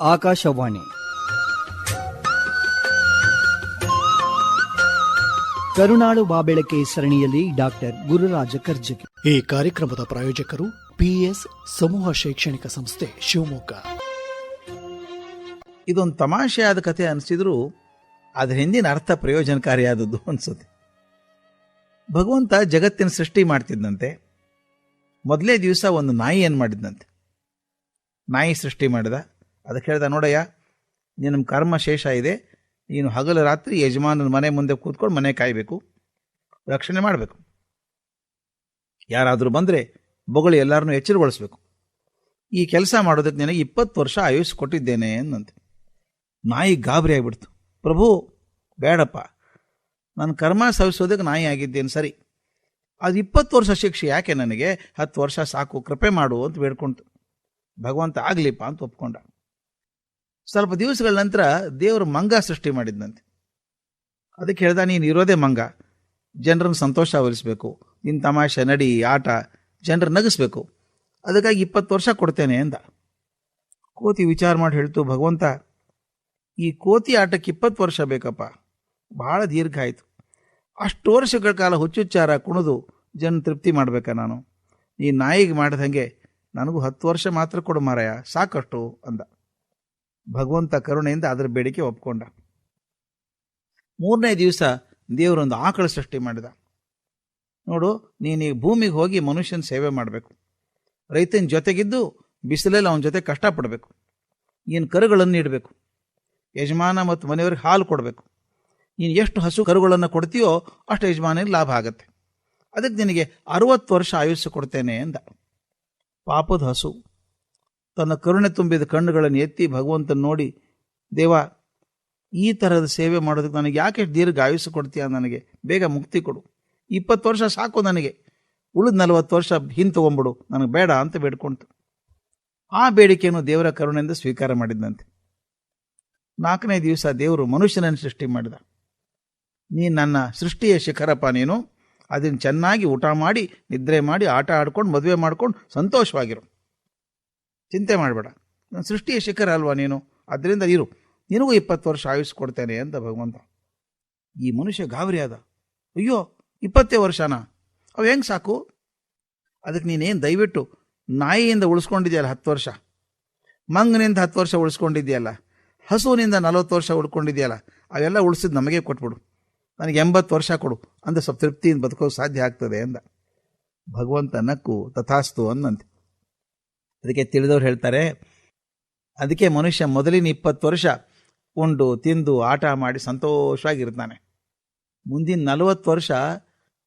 ಆಕಾಶವಾಣಿ. ಕರುನಾಳು ಬಾಬೆಳಕೆ ಸರಣಿಯಲ್ಲಿ ಡಾಕ್ಟರ್ ಗುರುರಾಜ ಕರ್ಜಗಿ ಈ ಕಾರ್ಯಕ್ರಮದ ಪ್ರಾಯೋಜಕರು ಪಿಎಸ್ ಸಮೂಹ ಶೈಕ್ಷಣಿಕ ಸಂಸ್ಥೆ ಶಿವಮೊಗ್ಗ. ಇದೊಂದು ತಮಾಷೆಯಾದ ಕಥೆ ಅನಿಸಿದ್ರು ಅದರ ಹಿಂದಿನ ಅರ್ಥ ಪ್ರಯೋಜನಕಾರಿಯಾದದ್ದು ಅನ್ಸುತ್ತೆ. ಭಗವಂತ ಜಗತ್ತಿನ ಸೃಷ್ಟಿ ಮಾಡ್ತಿದ್ದಂತೆ ಮೊದಲೇ ದಿವಸ ಒಂದು ನಾಯಿ ಏನು ಮಾಡಿದ್ದಂತೆ ನಾಯಿ ಸೃಷ್ಟಿ ಮಾಡಿದ? ಅದಕ್ಕೆ ಹೇಳ್ದ ನೋಡಯ್ಯ, ನಿನ್ನ ಕರ್ಮ ಶೇಷ ಇದೆ, ನೀನು ಹಗಲು ರಾತ್ರಿ ಯಜಮಾನನ ಮನೆ ಮುಂದೆ ಕೂತ್ಕೊಂಡು ಮನೆ ಕಾಯಬೇಕು, ರಕ್ಷಣೆ ಮಾಡಬೇಕು. ಯಾರಾದರೂ ಬಂದರೆ ಬೊಗಳು ಎಲ್ಲರನ್ನೂ ಎಚ್ಚರಗೊಳಿಸ್ಬೇಕು. ಈ ಕೆಲಸ ಮಾಡೋದಕ್ಕೆ ನಿನಗೆ ಇಪ್ಪತ್ತು ವರ್ಷ ಆಯುಷ್ ಕೊಟ್ಟಿದ್ದೇನೆ ಅನ್ನಂತೆ. ನಾಯಿ ಗಾಬರಿ ಆಗಿಬಿಡ್ತು. ಪ್ರಭು, ಬೇಡಪ್ಪ, ನನ್ನ ಕರ್ಮ ಸವಿಸೋದಕ್ಕೆ ನಾಯಿ ಆಗಿದ್ದೇನೆ, ಸರಿ. ಅದು ಇಪ್ಪತ್ತು ವರ್ಷ ಶಿಕ್ಷೆ ಯಾಕೆ ನನಗೆ? ಹತ್ತು ವರ್ಷ ಸಾಕು, ಕೃಪೆ ಮಾಡು ಅಂತ ಬೇಡ್ಕೊಂತು ಭಗವಂತ ಆಗಲಿಪ್ಪ ಅಂತ ಒಪ್ಕೊಂಡ. ಸ್ವಲ್ಪ ದಿವಸಗಳ ನಂತರ ದೇವರು ಮಂಗ ಸೃಷ್ಟಿ ಮಾಡಿದ್ನಂತೆ. ಅದಕ್ಕೆ ಹೇಳ್ದ, ನೀನು ಇರೋದೇ ಮಂಗ. ಜನರನ್ನು ಸಂತೋಷ ಆವರಿಸಬೇಕು. ನಿನ್ನ ತಮಾಷೆ, ನಡಿ, ಆಟ, ಜನರು ನಗಿಸ್ಬೇಕು. ಅದಕ್ಕಾಗಿ ಇಪ್ಪತ್ತು ವರ್ಷ ಕೊಡ್ತೇನೆ ಅಂದ. ಕೋತಿ ವಿಚಾರ ಮಾಡಿ ಹೇಳ್ತು, ಭಗವಂತ, ಈ ಕೋತಿ ಆಟಕ್ಕೆ ಇಪ್ಪತ್ತು ವರ್ಷ ಬೇಕಪ್ಪ. ಭಾಳ ದೀರ್ಘ ಆಯಿತು. ಅಷ್ಟು ವರ್ಷಗಳ ಕಾಲ ಹುಚ್ಚುಚ್ಚಾರ ಕುಣಿದು ಜನ ತೃಪ್ತಿ ಮಾಡಬೇಕಾ ನಾನು? ಈ ನಾಯಿಗೆ ಮಾಡಿದಂಗೆ ನನಗೂ ಹತ್ತು ವರ್ಷ ಮಾತ್ರ ಕೊಡು ಮಾರಾಯ, ಸಾಕಷ್ಟು ಅಂದ. ಭಗವಂತ ಕರುಣೆಯಿಂದ ಅದರ ಬೇಡಿಕೆ ಒಪ್ಕೊಂಡ. ಮೂರನೇ ದಿವಸ ದೇವರೊಂದು ಆಕಳ ಸೃಷ್ಟಿ ಮಾಡಿದ. ನೋಡು, ನೀನು ಭೂಮಿಗೆ ಹೋಗಿ ಮನುಷ್ಯನ ಸೇವೆ ಮಾಡಬೇಕು. ರೈತನ ಜೊತೆಗಿದ್ದು ಬಿಸಿಲಲ್ಲಿ ಅವನ ಜೊತೆ ಕಷ್ಟಪಡಬೇಕು ನೀನು ಕರುಗಳನ್ನು ಇಡಬೇಕು ಯಜಮಾನ ಮತ್ತು ಮನೆಯವ್ರಿಗೆ ಹಾಲು ಕೊಡಬೇಕು. ನೀನು ಎಷ್ಟು ಹಸು ಕರುಗಳನ್ನು ಕೊಡ್ತೀಯೋ ಅಷ್ಟು ಯಜಮಾನಿಗೆ ಲಾಭ ಆಗುತ್ತೆ. ಅದಕ್ಕೆ ನಿನಗೆ ಅರುವತ್ತು ವರ್ಷ ಆಯುಷ್ಯ ಕೊಡ್ತೇನೆ ಅಂದ. ಪಾಪದ ಹಸು. ತನ್ನ ಕರುಣೆ ತುಂಬಿದ ಕಣ್ಣುಗಳನ್ನು ಎತ್ತಿ ಭಗವಂತನ ನೋಡಿ, ದೇವ, ಈ ಥರದ ಸೇವೆ ಮಾಡೋದಕ್ಕೆ ನನಗೆ ಯಾಕೆ ದೀರ್ಘ ಆಯುಷ್ಯ ಕೊಡ್ತೀಯ ನನಗೆ? ಬೇಗ ಮುಕ್ತಿ ಕೊಡು. ಇಪ್ಪತ್ತು ವರ್ಷ ಸಾಕು ನನಗೆ. ಉಳಿದ ನಲವತ್ತು ವರ್ಷ ಹಿಂದೆ ತೊಗೊಂಬಿಡು ನನಗೆ ಬೇಡ ಅಂತ ಬೇಡ್ಕೊಂತು ಆ ಬೇಡಿಕೆಯನ್ನು ದೇವರ ಕರುಣೆಯಿಂದ ಸ್ವೀಕಾರ ಮಾಡಿದ್ದಂತೆ ನಾಲ್ಕನೇ ದಿವಸ ದೇವರು ಮನುಷ್ಯನನ್ನು ಸೃಷ್ಟಿ ಮಾಡಿದ. ನೀ ನನ್ನ ಸೃಷ್ಟಿಯ ಶಿಖರಪ್ಪ ನೀನು. ಅದನ್ನು ಚೆನ್ನಾಗಿ ಊಟ ಮಾಡಿ, ನಿದ್ರೆ ಮಾಡಿ, ಆಟ ಆಡ್ಕೊಂಡು, ಮದುವೆ ಮಾಡ್ಕೊಂಡು ಸಂತೋಷವಾಗಿರು. ಚಿಂತೆ ಮಾಡಬೇಡ. ನನ್ನ ಸೃಷ್ಟಿಯ ಶಿಖರ ಅಲ್ವಾ ನೀನು? ಅದರಿಂದ ಇರು. ನಿನಗೂ ಇಪ್ಪತ್ತು ವರ್ಷ ಆಯುಷ್ ಕೊಡ್ತೇನೆ ಅಂತ ಭಗವಂತ. ಈ ಮನುಷ್ಯ ಗಾಬರಿ ಆದ. ಅಯ್ಯೋ, ಇಪ್ಪತ್ತೇ ವರ್ಷನಾ? ಅವು ಹೆಂಗೆ ಸಾಕು? ಅದಕ್ಕೆ ನೀನೇನು ದಯವಿಟ್ಟು ನಾಯಿಯಿಂದ ಉಳಿಸ್ಕೊಂಡಿದ್ಯಲ್ಲ ಹತ್ತು ವರ್ಷ? ಮಂಗನಿಂದ ಹತ್ತು ವರ್ಷ ಉಳಿಸ್ಕೊಂಡಿದ್ಯಲ್ಲ? ಹಸುವಿನಿಂದ ನಲವತ್ತು ವರ್ಷ ಉಳ್ಕೊಂಡಿದೆಯಲ್ಲ? ಅವೆಲ್ಲ ಉಳಿಸಿದ್ ನಮಗೆ ಕೊಟ್ಬಿಡು. ನನಗೆ ಎಂಬತ್ತು ವರ್ಷ ಕೊಡು. ಅಂದರೆ ಸ್ವಲ್ಪ ತೃಪ್ತಿಯಿಂದ ಬದುಕೋಕೆ ಸಾಧ್ಯ ಆಗ್ತದೆ ಅಂದ. ಭಗವಂತ ನಕ್ಕು ತಥಾಸ್ತು ಅನ್ನಂತೆ. ಅದಕ್ಕೆ ತಿಳಿದವ್ರು ಹೇಳ್ತಾರೆ, ಅದಕ್ಕೆ ಮನುಷ್ಯ ಮೊದಲಿನ ಇಪ್ಪತ್ತು ವರ್ಷ ಉಂಡು, ತಿಂದು, ಆಟ ಮಾಡಿ ಸಂತೋಷವಾಗಿರ್ತಾನೆ. ಮುಂದಿನ ನಲವತ್ತು ವರ್ಷ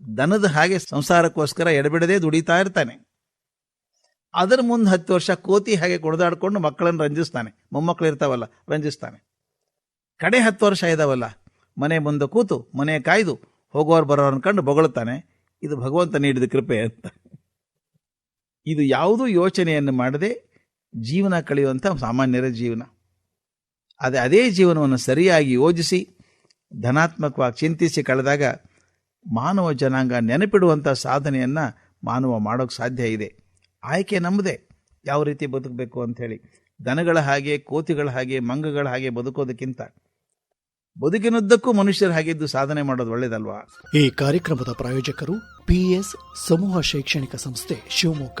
ದನದ ಹಾಗೆ ಸಂಸಾರಕ್ಕೋಸ್ಕರ ಎಡಬಿಡದೆ ದುಡಿತಾ ಇರ್ತಾನೆ. ಅದರ ಮುಂದೆ ಹತ್ತು ವರ್ಷ ಕೋತಿ ಹಾಗೆ ಕುಣಿದಾಡ್ಕೊಂಡು ಮಕ್ಕಳನ್ನು ರಂಜಿಸ್ತಾನೆ. ಮೊಮ್ಮಕ್ಕಳು ಇರ್ತಾವಲ್ಲ, ರಂಜಿಸ್ತಾನೆ. ಕಡೆ ಹತ್ತು ವರ್ಷ ಇದಾವಲ್ಲ, ಮನೆ ಮುಂದೆ ಕೂತು, ಮನೆ ಕಾಯ್ದು ಹೋಗೋರು ಬರೋರು ಕಂಡು ಬೊಗಳುತ್ತಾನೆ ಇದು ಭಗವಂತ ನೀಡಿದ ಕೃಪೆ ಅಂತ. ಇದು ಯಾವುದೂ ಯೋಚನೆಯನ್ನು ಮಾಡದೆ ಜೀವನ ಕಳೆಯುವಂಥ ಸಾಮಾನ್ಯರ ಜೀವನ. ಅದೇ ಅದೇ ಜೀವನವನ್ನು ಸರಿಯಾಗಿ ಯೋಜಿಸಿ, ಧನಾತ್ಮಕವಾಗಿ ಚಿಂತಿಸಿ ಕಳೆದಾಗ ಮಾನವ ಜನಾಂಗ ನೆನಪಿಡುವಂಥ ಸಾಧನೆಯನ್ನು ಮಾನವ ಮಾಡೋಕ್ಕೆ ಸಾಧ್ಯ ಇದೆ. ಆಯ್ಕೆ ನಮ್ಮದೇ. ಯಾವ ರೀತಿ ಬದುಕಬೇಕು ಅಂಥೇಳಿ. ದನಗಳ ಹಾಗೆ, ಕೋತಿಗಳ ಹಾಗೆ, ಮಂಗಗಳ ಹಾಗೆ ಬದುಕೋದಕ್ಕಿಂತ ಬದುಕಿನುದ್ದಕ್ಕೂ ಮನುಷ್ಯರು ಹಾಗಿದ್ದು ಸಾಧನೆ ಮಾಡೋದು ಒಳ್ಳೇದಲ್ವಾ? ಈ ಕಾರ್ಯಕ್ರಮದ ಪ್ರಾಯೋಜಕರು ಪಿಎಸ್ ಸಮೂಹ ಶೈಕ್ಷಣಿಕ ಸಂಸ್ಥೆ ಶಿವಮೊಗ್ಗ.